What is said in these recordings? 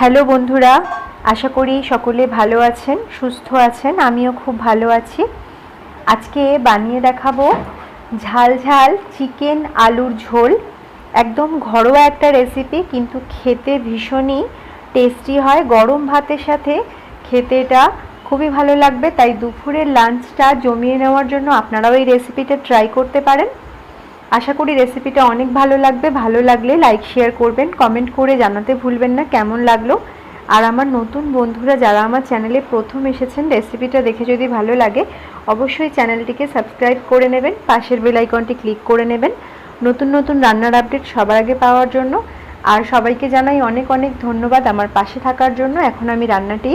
Hello বন্ধুরা, আশা করি সকলে ভালো আছেন, সুস্থ আছেন, আমিও খুব ভালো আছি। আজকে বানিয়ে দেখাবো ঝাল ঝাল চিকেন আলুর ঝোল। একদম ঘরোয়া একটা রেসিপি কিন্তু খেতে ভীষণই টেস্টি হয়। গরম ভাতের সাথে খেতে এটা খুবই ভালো লাগবে, তাই দুপুরের লাঞ্চটা জমিয়ে নেওয়ার জন্য আপনারাও এই রেসিপিটা ট্রাই করতে পারেন। আশা করি রেসিপিটা অনেক ভালো লাগবে। ভালো লাগলে লাইক শেয়ার করবেন কমেন্ট করে জানাতে ভুলবেন না, কেমন লাগল? আর আমার নতুন বন্ধুরা যারা আমার চ্যানেলে প্রথম এসেছেন রেসিপিটা দেখে যদি ভালো লাগে, অবশ্যই চ্যানেলটিকে সাবস্ক্রাইব করে নেবেন, পাশের বেল আইকনটি ক্লিক করে নেবেন। নতুন নতুন রান্নার আপডেট সবার আগে পাওয়ার জন্য। আর সবাইকে জানাই অনেক অনেক ধন্যবাদ আমার পাশে থাকার জন্য। এখন আমি রান্নাটি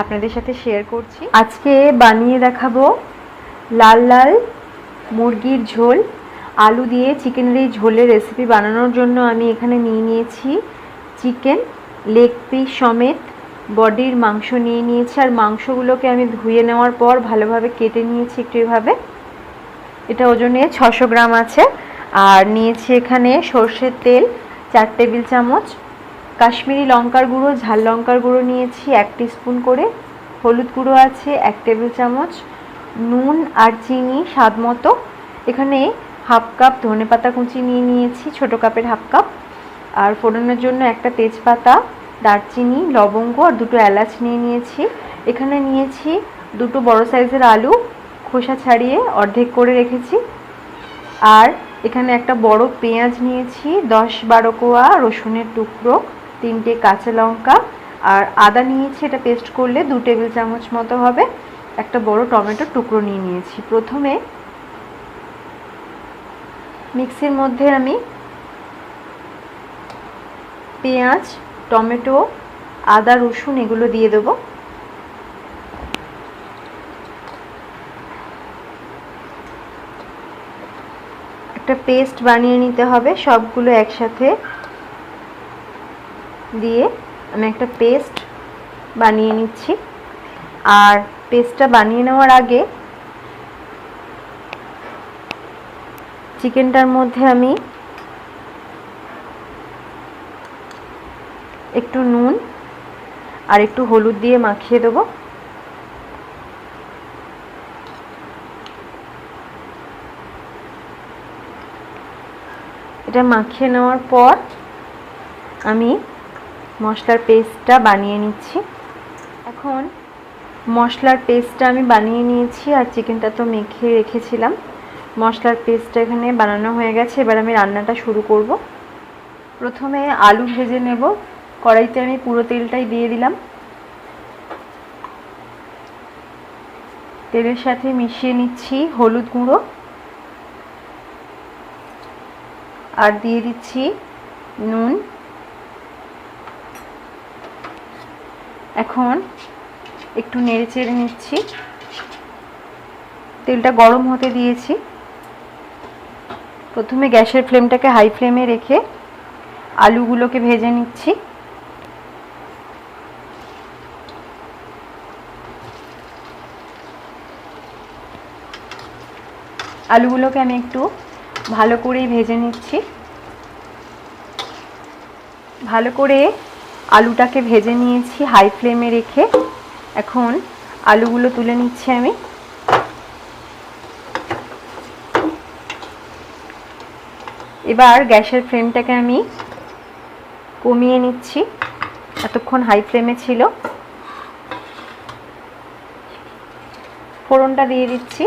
আপনাদের সাথে শেয়ার করছি। আজকে বানিয়ে দেখাবো লাল লাল মুরগির ঝোল। আলু দিয়ে চিকেনের এই ঝোলের রেসিপি বানানোর জন্য আমি এখানে নিয়ে নিয়েছি চিকেন লেগ পিস সমেত বডির মাংস নিয়ে নিয়েছি। আর মাংসগুলোকে আমি ধুয়ে নেওয়ার পর ভালোভাবে কেটে নিয়েছি একটু এভাবে। এটা ওজনে ছশো গ্রাম আছে। আর নিয়েছি এখানে সর্ষের তেল, চার টেবিল চামচ। কাশ্মীরি লঙ্কার গুঁড়ো, ঝাল লঙ্কার গুঁড়ো নিয়েছি এক স্পুন করে। হলুদ গুঁড়ো আছে এক টেবিল চামচ। নুন আর চিনি স্বাদ মতো। এখানে হাফ কাপ ধনে পাতা কুচি নিয়ে নিয়েছি, ছোটো কাপের হাফ কাপ। আর ফোড়নের জন্য একটা তেজপাতা, দারচিনি, লবঙ্গ আর দুটো এলাচ নিয়ে নিয়েছি। এখানে নিয়েছি দুটো বড় সাইজের আলু, খোসা ছাড়িয়ে অর্ধেক করে রেখেছি। আর এখানে একটা বড় পেঁয়াজ নিয়েছি, দশ বারো কোয়া রসুনের টুকরো, তিনটে কাঁচা লঙ্কা। আর আদা নিয়েছি, এটা পেস্ট করলে দু টেবিল চামচ মতো হবে। একটা বড় টমেটোর টুকরো নিয়ে নিয়েছি। প্রথমে মিক্সির মধ্যে আমি পেঁয়াজ, টমেটো, আদা, রসুন এগুলো দিয়ে দেবো। একটা পেস্ট বানিয়ে নিতে হবে, সবগুলো একসাথে দিয়ে আমি একটা পেস্ট বানিয়ে নিচ্ছি। আর পেস্টটা বানিয়ে নেওয়ার আগে চিকেনটার মধ্যে আমি একটু নুন আর একটু হলুদ দিয়ে মাখিয়ে দেবো। এটা মাখিয়ে নেওয়ার পর আমি মশলার পেস্টটা বানিয়ে নিচ্ছি। এখন মশলার পেস্টটা আমি বানিয়ে নিয়েছি আর চিকেনটা তো মেখে রেখেছিলাম। মশলার পেস্টটা এখানে বানানো হয়ে গেছে। এবার আমি রান্নাটা শুরু করব। প্রথমে আলু ভেজে নেব। কড়াইতে আমি পুরো তেলটাই দিয়ে দিলাম। তেলের সাথে মিশিয়ে নিচ্ছি হলুদ গুঁড়ো। আর দিয়ে দিচ্ছি নুন। এখন একটু নেড়ে চেড়ে নিচ্ছি। তেলটা গরম হতে দিয়েছি। প্রথমে গ্যাসের ফ্লেমটাকে হাই ফ্লেমে রেখে আলুগুলোকে ভেজে নিচ্ছি। আলুগুলোকে আমি একটু ভালো করেই ভেজে নিচ্ছি। ভালো করে আলুটাকে ভেজে নিয়েছি, হাই ফ্লেমে রেখে। এখন আলুগুলো তুলে নিচ্ছি আমি। এবার গ্যাসের ফ্লেমটাকে আমি কমিয়ে নিচ্ছি। এতক্ষণ হাই ফ্লেমে ছিল। ফোড়নটা দিয়ে দিচ্ছি।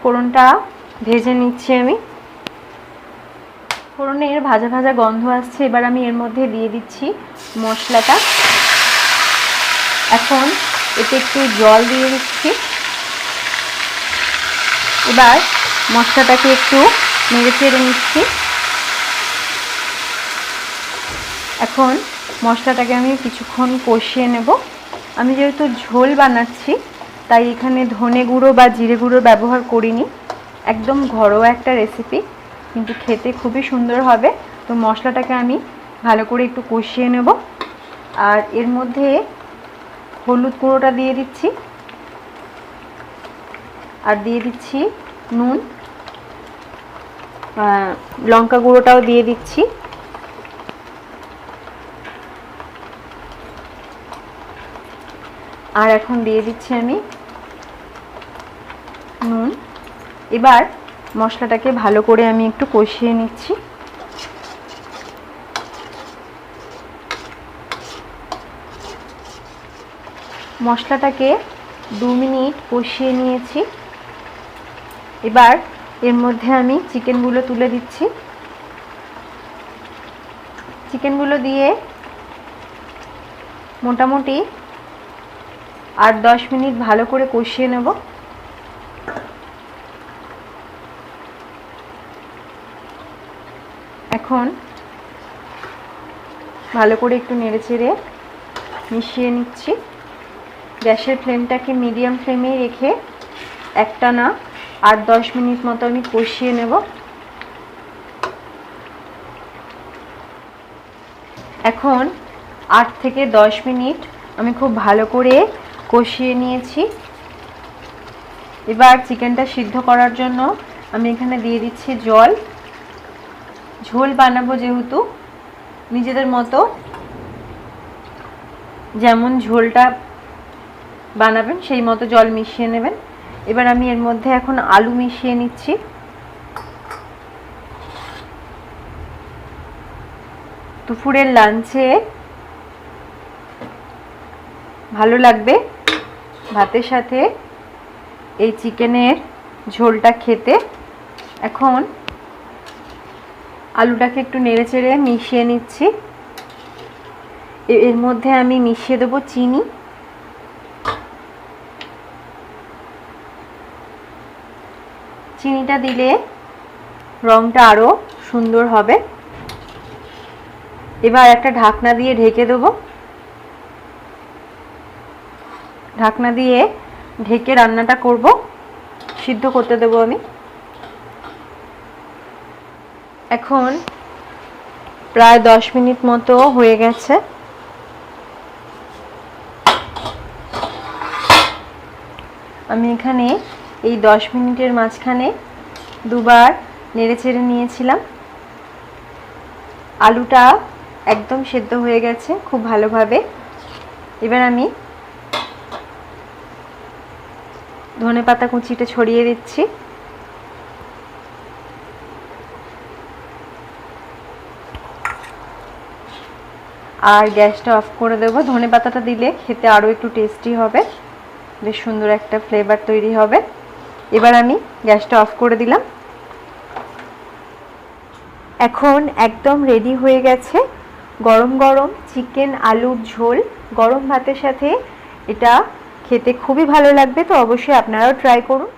ফোড়নটা ভেজে নিচ্ছি আমি। ফোড়নের ভাজা ভাজা গন্ধ আসছে, এবার আমি এর মধ্যে দিয়ে দিচ্ছি মশলাটা। এখন এতে একটু জল দিয়ে দিচ্ছি। এবার মশলাটাকে একটু নেড়ে চেড়ে নিচ্ছি। এখন মশলাটাকে আমি কিছুক্ষণ কষিয়ে নেব। আমি যেহেতু ঝোল বানাচ্ছি, তাই এখানে ধনে গুঁড়ো বা জিরে গুঁড়ো ব্যবহার করিনি। একদম ঘরোয়া একটা রেসিপি কিন্তু খেতে খুবই সুন্দর হবে। তো মশলাটাকে আমি ভালো করে একটু কষিয়ে নেব। আর এর মধ্যে হলুদ গুঁড়োটা দিয়ে দিচ্ছি। আর দিয়ে দিচ্ছি নুন লঙ্কা গুঁড়োটাও দিয়ে দিচ্ছি। আর এখন দিয়ে দিচ্ছি আমি নুন। এবার মশলাটাকে ভালো করে আমি একটু কষিয়ে নিচ্ছি। মশলাটাকে দু মিনিট কষিয়ে নিয়েছি। এবার এর মধ্যে আমি চিকেনগুলো তুলে দিচ্ছি। চিকেনগুলো দিয়ে মোটামুটি আর দশ মিনিট ভালো করে কষিয়ে নেব। এখন ভালো করে একটু নেড়ে চেড়ে মিশিয়ে নিচ্ছি। গ্যাসের ফ্লেমটাকে মিডিয়াম ফ্লেমে রেখে একটা না আট দশ মিনিট মতো আমি কষিয়ে নেব। এখন আট থেকে দশ মিনিট আমি খুব ভালো করে কষিয়ে নিয়েছি। এবার চিকেনটা সিদ্ধ করার জন্য আমি এখানে দিয়ে দিচ্ছি জল। ঝোল বানাবো যেহেতু, নিজেদের মতো। যেমন ঝোলটা বানাবেন, সেই মতো জল মিশিয়ে নেবেন। এবার আমি এর মধ্যে এখন আলু মিশিয়ে নিচ্ছি। দুপুরের লাঞ্চে ভালো লাগবে ভাতের সাথে এই চিকেনের ঝোলটা খেতে। এখন আলুটাকে একটু নেড়ে চেড়ে মিশিয়ে নিচ্ছি। এর মধ্যে আমি মিশিয়ে দেবো চিনি। চিনিটা দিলে রঙটা আরও সুন্দর হবে। এবার একটা ঢাকনা দিয়ে ঢেকে দেবো। ঢাকনা দিয়ে ঢেকে রান্নাটা করব। সিদ্ধ করতে দেবো আমি। এখন প্রায় দশ মিনিট মতো হয়ে গেছে। আমি এখানে এই দশ মিনিটের মাঝখানে দুবার নেড়ে চেড়ে নিয়েছিলাম। আলুটা একদম সেদ্ধ হয়ে গেছে খুব ভালোভাবে। এবার আমি ধনে পাতা কুচিটা ছড়িয়ে দিচ্ছি। আর গ্যাসটা অফ করে দেবো। ধনে পাতাটা দিলে খেতে আরও একটু টেস্টি হবে। বেশ সুন্দর একটা ফ্লেভার তৈরি হবে। এবার আমি গ্যাসটা অফ করে দিলাম। এখন একদম রেডি হয়ে গেছে গরম গরম চিকেন আলুর ঝোল। গরম ভাতের সাথে এটা খেতে খুবই ভালো লাগবে, তো অবশ্যই আপনারাও ট্রাই করুন।